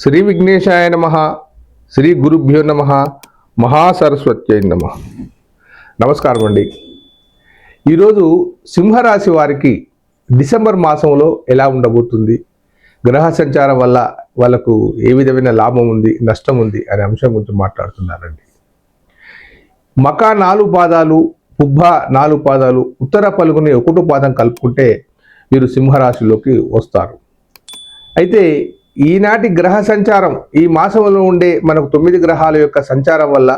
శ్రీ విఘ్నేశాయ నమ శ్రీ గురుభ్యో నమ మహాసరస్వత్యై నమ. నమస్కారం అండి. ఈరోజు సింహరాశి వారికి డిసెంబర్ మాసంలో ఎలా ఉండబోతుంది? గ్రహ సంచారం వల్ల వాళ్ళకు ఏ విధమైన లాభం ఉంది నష్టం ఉంది అనే అంశం గురించి మాట్లాడుతున్నారండి. మకా నాలుగు పాదాలు పుబ్బ నాలుగు పాదాలు ఉత్తర పలుగుని ఒకటో పాదం కలుపుకుంటే వీరు సింహరాశిలోకి వస్తారు. అయితే ఈనాటి గ్రహ సంచారం ఈ మాసంలో ఉండే మనకు తొమ్మిది గ్రహాల యొక్క సంచారం వల్ల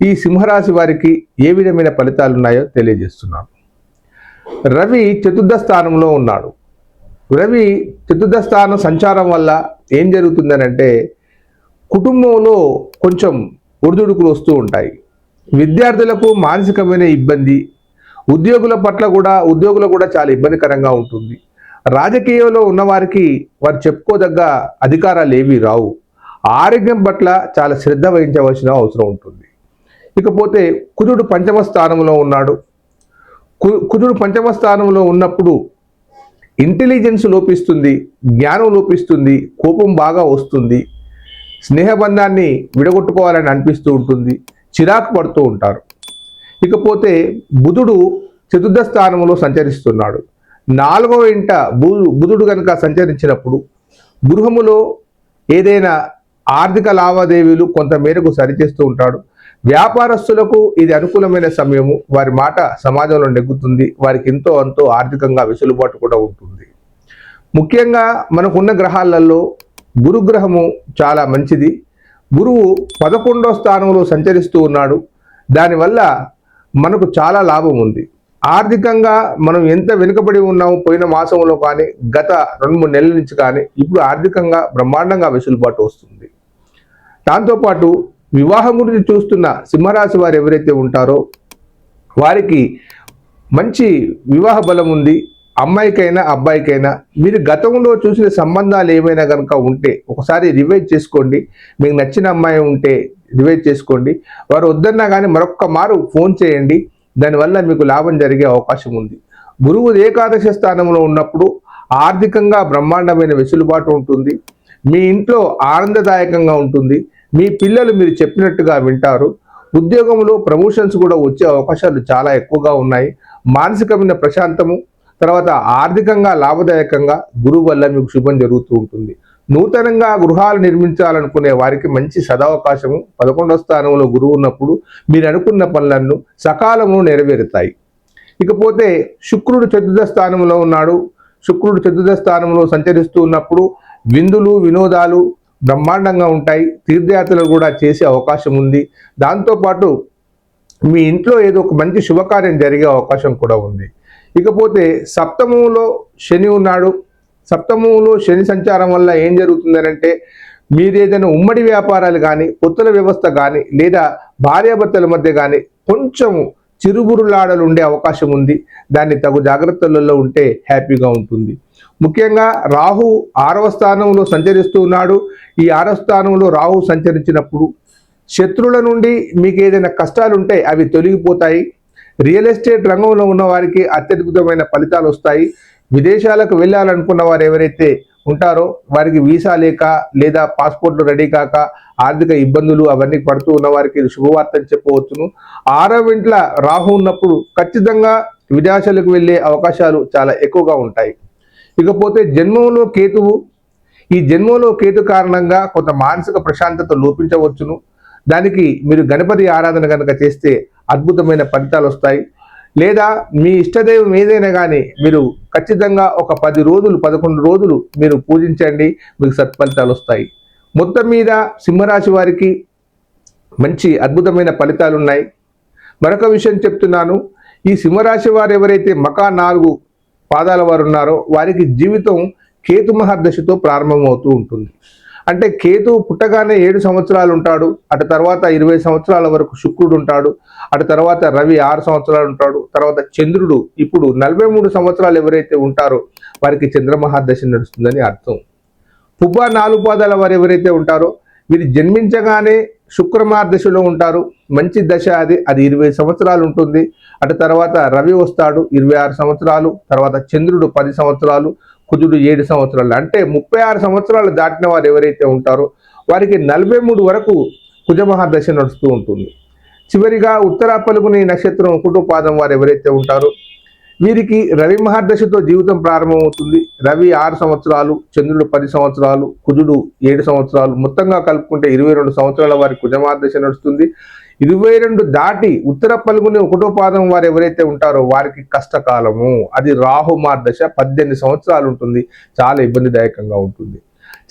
ఈ సింహరాశి వారికి ఏ విధమైన ఫలితాలు ఉన్నాయో తెలియజేస్తున్నాను. రవి చతుర్థ స్థానంలో ఉన్నాడు. రవి చతుర్థ స్థానం సంచారం వల్ల ఏం జరుగుతుందనంటే కుటుంబంలో కొంచెం ఒడిదుడుకులు వస్తూ ఉంటాయి. విద్యార్థులకు మానసికమైన ఇబ్బంది ఉద్యోగుల పట్ల కూడా ఉద్యోగులు కూడా చాలా ఇబ్బందికరంగా ఉంటుంది. రాజకీయంలో ఉన్నవారికి వారు చెప్పుకోదగ్గ అధికారాలు ఏవి రావు. ఆరోగ్యం పట్ల చాలా శ్రద్ధ వహించవలసిన అవసరం ఉంటుంది. ఇకపోతే కుజుడు పంచమ స్థానంలో ఉన్నాడు. కు- కుజుడు పంచమ స్థానంలో ఉన్నప్పుడు ఇంటెలిజెన్స్ లోపిస్తుంది జ్ఞానం లోపిస్తుంది కోపం బాగా వస్తుంది స్నేహబంధాన్ని విడగొట్టుకోవాలని అనిపిస్తూ ఉంటుంది చిరాకు పడుతూ ఉంటారు. ఇకపోతే బుధుడు చతుర్థ స్థానంలో సంచరిస్తున్నాడు. నాలుగవ ఇంట బు- బుధుడు కనుక సంచరించినప్పుడు గృహములో ఏదైనా ఆర్థిక లావాదేవీలు కొంతమేరకు సరిచేస్తూ ఉంటాడు. వ్యాపారస్తులకు ఇది అనుకూలమైన సమయము. వారి మాట సమాజంలో నెగ్గుతుంది. వారికి ఎంతో అంతో ఆర్థికంగా వెసులుబాటు కూడా ఉంటుంది. ముఖ్యంగా మనకున్న గ్రహాలలో గురుగ్రహము చాలా మంచిది. గురువు పదకొండో స్థానంలో సంచరిస్తూ ఉన్నాడు. దానివల్ల మనకు చాలా లాభం ఉంది. ఆర్థికంగా మనం ఎంత వెనుకబడి ఉన్నామో పోయిన మాసంలో కానీ గత రెండు మూడు నెలల నుంచి కానీ ఇప్పుడు ఆర్థికంగా బ్రహ్మాండంగా వెసులుబాటు వస్తుంది. దాంతోపాటు వివాహం గురించి చూస్తున్న సింహరాశి వారు ఎవరైతే ఉంటారో వారికి మంచి వివాహ బలం ఉంది. అమ్మాయికైనా అబ్బాయికైనా మీరు గతంలో చూసిన సంబంధాలు ఏమైనా కనుక ఉంటే ఒకసారి రివైజ్ చేసుకోండి. మీకు నచ్చిన అమ్మాయి ఉంటే రివైజ్ చేసుకోండి. వారు వద్దన్నా కానీ మరొక్క మారు ఫోన్ చేయండి. దానివల్ల మీకు లాభం జరిగే అవకాశం ఉంది. గురువు ఏకాదశ స్థానంలో ఉన్నప్పుడు ఆర్థికంగా బ్రహ్మాండమైన వెసులుబాటు ఉంటుంది. మీ ఇంట్లో ఆనందదాయకంగా ఉంటుంది. మీ పిల్లలు మీరు చెప్పినట్టుగా వింటారు. ఉద్యోగంలో ప్రమోషన్స్ కూడా వచ్చే అవకాశాలు చాలా ఎక్కువగా ఉన్నాయి. మానసికమైన ప్రశాంతము తర్వాత ఆర్థికంగా లాభదాయకంగా గురువు వల్ల మీకు శుభం జరుగుతూ ఉంటుంది. నూతనంగా గృహాలు నిర్మించాలనుకునే వారికి మంచి సదవకాశము పదకొండవ స్థానంలో గురువు ఉన్నప్పుడు మీరు అనుకున్న పనులను సకాలంలో నెరవేరుతాయి. ఇకపోతే శుక్రుడు చతుర్థ స్థానంలో ఉన్నాడు. శుక్రుడు చతుర్థ స్థానంలో సంచరిస్తూ ఉన్నప్పుడు విందులు వినోదాలు బ్రహ్మాండంగా ఉంటాయి. తీర్థయాత్రలు కూడా చేసే అవకాశం ఉంది. దాంతోపాటు మీ ఇంట్లో ఏదో ఒక మంచి శుభకార్యం జరిగే అవకాశం కూడా ఉంది. ఇకపోతే సప్తమంలో శని ఉన్నాడు. సప్తమంలో శని సంచారం వల్ల ఏం జరుగుతుందనంటే మీరు ఏదైనా ఉమ్మడి వ్యాపారాలు కానీ పొత్తుల వ్యవస్థ కానీ లేదా భార్యాభర్తల మధ్య కానీ కొంచెము చిరుబురులాడలు ఉండే అవకాశం ఉంది. దాన్ని తగు జాగ్రత్తలలో ఉంటే హ్యాపీగా ఉంటుంది. ముఖ్యంగా రాహు ఆరవ స్థానంలో సంచరిస్తూ ఉన్నాడు. ఈ ఆరవ స్థానంలో రాహు సంచరించినప్పుడు శత్రువుల నుండి మీకు ఏదైనా కష్టాలు ఉంటే అవి తొలగిపోతాయి. రియల్ ఎస్టేట్ రంగంలో ఉన్న వారికి అత్యద్భుతమైన ఫలితాలు వస్తాయి. విదేశాలకు వెళ్ళాలనుకున్న వారు ఎవరైతే ఉంటారో వారికి వీసా లేక లేదా పాస్పోర్ట్లు రెడీ కాక ఆర్థిక ఇబ్బందులు అవన్నీ పడుతూ ఉన్న వారికి ఇది శుభవార్త అని చెప్పవచ్చును. ఆరవ ఇంట్ల రాహు ఉన్నప్పుడు ఖచ్చితంగా విదేశాలకు వెళ్ళే అవకాశాలు చాలా ఎక్కువగా ఉంటాయి. ఇకపోతే జన్మంలో కేతువు ఈ జన్మంలో కేతు కారణంగా కొంత మానసిక ప్రశాంతత లోపించవచ్చును. దానికి మీరు గణపతి ఆరాధన కనుక చేస్తే అద్భుతమైన ఫలితాలు వస్తాయి. లేదా మీ ఇష్టదైవం ఏదైనా కానీ మీరు ఖచ్చితంగా ఒక పది రోజులు పదకొండు రోజులు మీరు పూజించండి మీకు సత్ఫలితాలు వస్తాయి. మొత్తం మీద సింహరాశి వారికి మంచి అద్భుతమైన ఫలితాలు ఉన్నాయి. మరొక విషయం చెప్తున్నాను. ఈ సింహరాశి వారు ఎవరైతే మకా నాలుగు పాదాల వారు ఉన్నారో వారికి జీవితం కేతు మహర్దశతో ప్రారంభమవుతూ ఉంటుంది. అంటే కేతు పుట్టగానే ఏడు సంవత్సరాలు ఉంటాడు అటు తర్వాత ఇరవై సంవత్సరాల వరకు శుక్రుడు ఉంటాడు అటు తర్వాత రవి ఆరు సంవత్సరాలు ఉంటాడు తర్వాత చంద్రుడు ఇప్పుడు నలభై మూడు సంవత్సరాలు ఎవరైతే ఉంటారో వారికి చంద్రమహాదశ నడుస్తుందని అర్థం. పుబ్బ నాలుగు పాదాల వారు ఎవరైతే ఉంటారో వీరు జన్మించగానే శుక్రమార్దశలో ఉంటారు. మంచి దశ అది అది ఇరవై సంవత్సరాలు ఉంటుంది. అటు తర్వాత రవి వస్తాడు ఇరవై ఆరు సంవత్సరాలు తర్వాత చంద్రుడు పది సంవత్సరాలు కుజుడు ఏడు సంవత్సరాలు. అంటే ముప్పై ఆరు సంవత్సరాలు దాటిన వారు ఎవరైతే ఉంటారో వారికి నలభై మూడు వరకు కుజమహాదశ నడుస్తూ ఉంటుంది. చివరిగా ఉత్తర పలుకుని నక్షత్రం కుటుంబాదం వారు ఎవరైతే ఉంటారో వీరికి రవి మహర్దశతో జీవితం ప్రారంభమవుతుంది. రవి ఆరు సంవత్సరాలు చంద్రుడు పది సంవత్సరాలు కుజుడు ఏడు సంవత్సరాలు మొత్తంగా కలుపుకుంటే ఇరవై రెండు సంవత్సరాల వారి కుజమహాదశ నడుస్తుంది. ఇరవై రెండు దాటి ఉత్తర పలుగుని ఒకటో పాదం వారు ఎవరైతే ఉంటారో వారికి కష్టకాలము. అది రాహు మార్దశ పద్దెనిమిది సంవత్సరాలు ఉంటుంది. చాలా ఇబ్బందిదాయకంగా ఉంటుంది.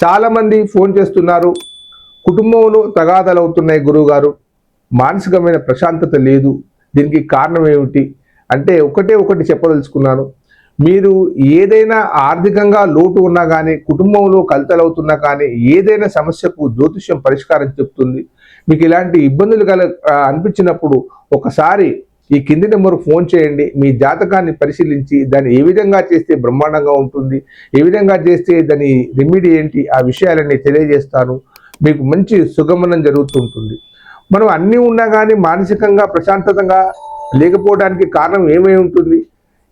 చాలా మంది ఫోన్ చేస్తున్నారు. కుటుంబంలో తగాదాలు అవుతున్నాయి గురువు గారు మానసికమైన ప్రశాంతత లేదు. దీనికి కారణం ఏమిటి? అంటే ఒకటే ఒకటి చెప్పదలుచుకున్నాను. మీరు ఏదైనా ఆర్థికంగా లోటు ఉన్నా కానీ కుటుంబంలో కలతలవుతున్నా కానీ ఏదైనా సమస్యకు జ్యోతిష్యం పరిష్కారం చెప్తుంది. మీకు ఇలాంటి ఇబ్బందులు కల అనిపించినప్పుడు ఒకసారి ఈ కింది నెంబర్ ఫోన్ చేయండి. మీ జాతకాన్ని పరిశీలించి దాన్ని ఏ విధంగా చేస్తే బ్రహ్మాండంగా ఉంటుంది ఏ విధంగా చేస్తే దాని రెమెడీ ఏంటి ఆ విషయాలన్నీ తెలియజేస్తాను. మీకు మంచి సుగమనం జరుగుతుంటుంది. మనం అన్నీ ఉన్నా కానీ మానసికంగా ప్రశాంతతంగా లేకపోవడానికి కారణం ఏమై ఉంటుంది?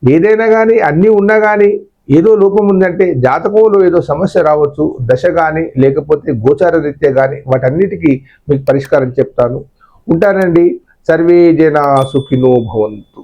ఏదైనా కానీ అన్నీ ఉన్నా కానీ ఏదో లోపం ఉందంటే జాతకంలో ఏదో సమస్య రావచ్చు దశ కానీ లేకపోతే గోచార రీత్యా కానీ వాటన్నిటికీ మీకు పరిష్కారం చెప్తాను. ఉంటానండి. సర్వే జనా సుఖినో భవంతు.